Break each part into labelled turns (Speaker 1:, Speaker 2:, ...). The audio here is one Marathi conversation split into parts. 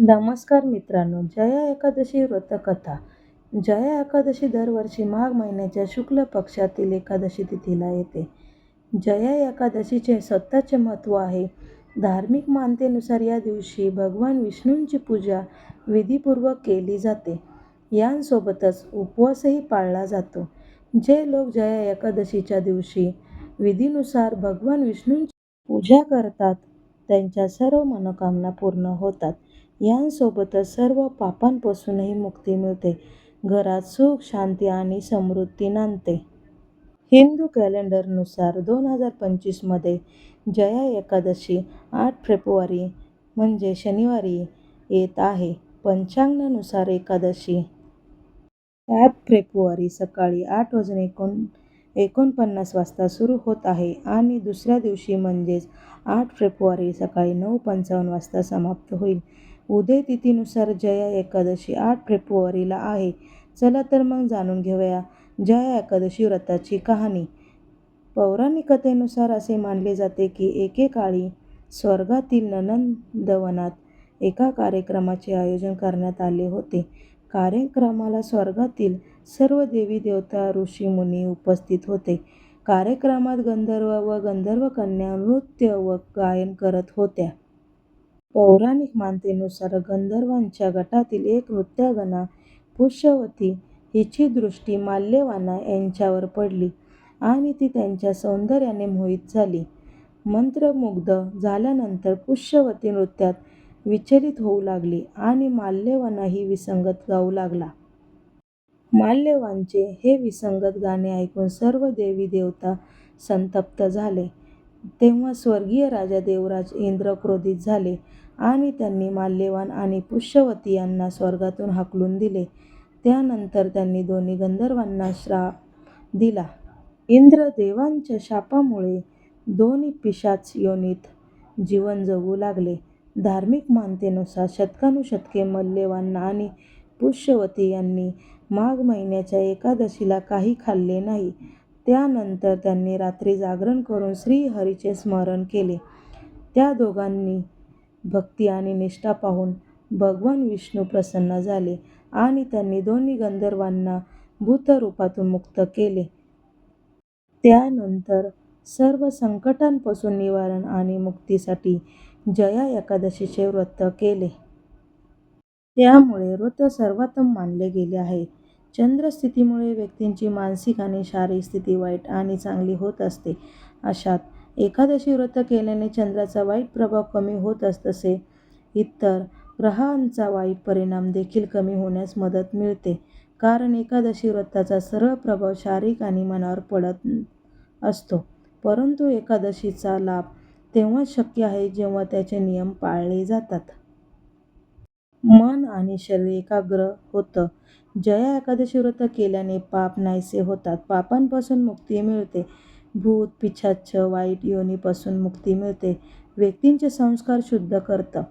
Speaker 1: नमस्कार मित्रांनो जया एकादशी व्रतकथा. जया एकादशी दरवर्षी माघ महिन्याच्या शुक्ल पक्षातील एकादशी तिथीला येते. जया एकादशीचे स्वतःचे महत्त्व आहे. धार्मिक मानतेनुसार या दिवशी भगवान विष्णूंची पूजा विधीपूर्वक केली जाते. यांसोबतच उपवासही पाळला जातो. जे लोक जया एकादशीच्या दिवशी विधीनुसार भगवान विष्णूंची पूजा करतात त्यांच्या सर्व मनोकामना पूर्ण होतात. यांसोबतच सर्व पापांपासूनही मुक्ती मिळते. घरात सुख शांती आणि समृद्धी नांदते. हिंदू कॅलेंडरनुसार दोन हजार पंचवीसमध्ये जया एकादशी आठ फेब्रुवारी म्हणजे शनिवारी येत आहे. पंचांगानुसार एकादशी सात फेब्रुवारी सकाळी आठ वाजून एकोण एकोणपन्नास वाजता सुरू होत आहे आणि दुसऱ्या दिवशी म्हणजेच आठ फेब्रुवारी सकाळी नऊ पंचावन्न वाजता समाप्त होईल. उदय तिथीनुसार जया एकादशी आठ फेब्रुवारीला आहे. चला तर मग जाणून घेऊया जया एकादशी व्रताची कहाणी. पौराणिक कथेनुसार असे मानले जाते की एकेकाळी स्वर्गातील ननंदवनात एका कार्यक्रमाचे आयोजन करण्यात आले होते. कार्यक्रमाला स्वर्गातील सर्व देवी देवता ऋषी मुनी उपस्थित होते. कार्यक्रमात गंधर्व व गंधर्व कन्या नृत्य व गायन करत होत्या. पौराणिक मान्यतेनुसार गंधर्वांच्या गटातील एक नृत्यांगना पुष्यवती हिची दृष्टी माल्यवाना यांच्यावर पडली आणि ती त्यांच्या सौंदर्याने मोहित झाली. मंत्रमुग्ध झाल्यानंतर पुष्यवती नृत्यात विचलित होऊ लागली आणि माल्यवानाही विसंगत गाऊ लागला. माल्यवानचे हे विसंगत गाणे ऐकून सर्व देवी देवता संतप्त झाले. तेव्हा स्वर्गीय राजा देवराज इंद्र क्रोधित झाले आणि त्यांनी माल्यवान आणि पुष्यवती यांना स्वर्गातून हाकलून दिले. त्यानंतर त्यांनी दोन्ही गंधर्वांना श्राप दिला. इंद्र देवांच्या शापामुळे दोन्ही पिशाच योनीत जीवन जगू लागले. धार्मिक मानतेनुसार शतकानुशतके मल्यवान आणि पुष्यवती यांनी माघ महिन्याच्या एकादशीला काही खाल्ले नाही. त्यानंतर त्यांनी रात्री जागरण करून श्रीहरीचे स्मरण केले. त्या दोघांनी भक्ती आणि निष्ठा पाहून भगवान विष्णू प्रसन्न झाले आणि त्यांनी दोन्ही गंधर्वांना भूतरूपातून मुक्त केले. त्यानंतर सर्व संकटांपासून निवारण आणि मुक्तीसाठी जया एकादशीचे व्रत केले. त्यामुळे व्रत सर्वोत्तम मानले गेले आहे. चंद्रस्थितीमुळे व्यक्तींची मानसिक आणि शारीरिक स्थिती वाईट आणि चांगली होत असते. अशात एकादशी व्रत केल्याने चंद्राचा वाईट प्रभाव कमी होत तसे इतर ग्रहांचा वाईट परिणाम देखील कमी होण्यास मदत मिळते. कारण एकादशी व्रताचा सरळ प्रभाव शारीरिक आणि मनावर पडत असतो. परंतु एकादशीचा लाभ तेव्हाच शक्य आहे जेव्हा त्याचे नियम पाळले जातात. मन आणि शरीर एकाग्र होतं. जया एकादशी व्रत केल्याने पाप नाहीसे होतात. पापांपासून मुक्ती मिळते. भूत पिछाच्छ वाईट योनीपासून मुक्ती मिळते. व्यक्तींचे संस्कार शुद्ध करतं.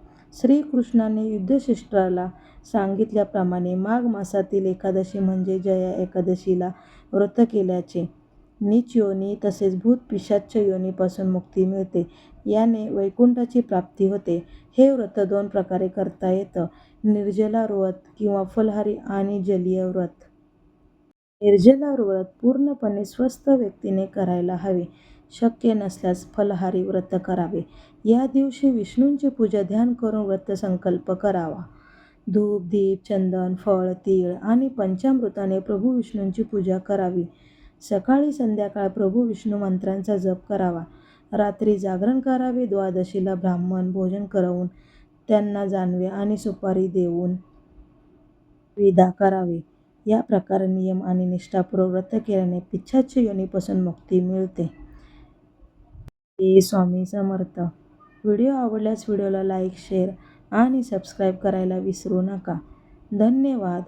Speaker 1: श्रीकृष्णाने युधिष्ठिराला सांगितल्याप्रमाणे माघ मासातील एकादशी म्हणजे जया एकादशीला व्रत केल्याचे. नीच योनी तसेच भूत पिशाच्च योनीपासून मुक्ती मिळते. याने वैकुंठाची प्राप्ती होते. हे व्रत दोन प्रकारे करता येतं. निर्जला व्रत किंवा फलहारी आणि जलीय व्रत. निर्जला व्रत पूर्णपणे स्वस्थ व्यक्तीने करायला हवे. शक्य नसल्यास फलहारी व्रत करावे. या दिवशी विष्णूंची पूजा ध्यान करून व्रत संकल्प करावा. धूप दीप चंदन फळ तीळ आणि पंचामृताने प्रभू विष्णूंची पूजा करावी. सकाळी संध्याकाळ प्रभू विष्णू मंत्रांचा जप करावा. रात्री जागरण करावे द्वादशीला ब्राह्मण भोजन करवून त्यांना जानवे आणि सुपारी देऊन विदा करावे. या प्रकारे नियम आणि निष्ठापूर्वक व्रत केल्याने पिशाच्च योनीपासून मुक्ती मिळते. श्री स्वामी समर्थ. व्हिडिओ आवडल्यास व्हिडिओला लाईक शेअर आणि सबस्क्राईब करायला विसरू नका. धन्यवाद.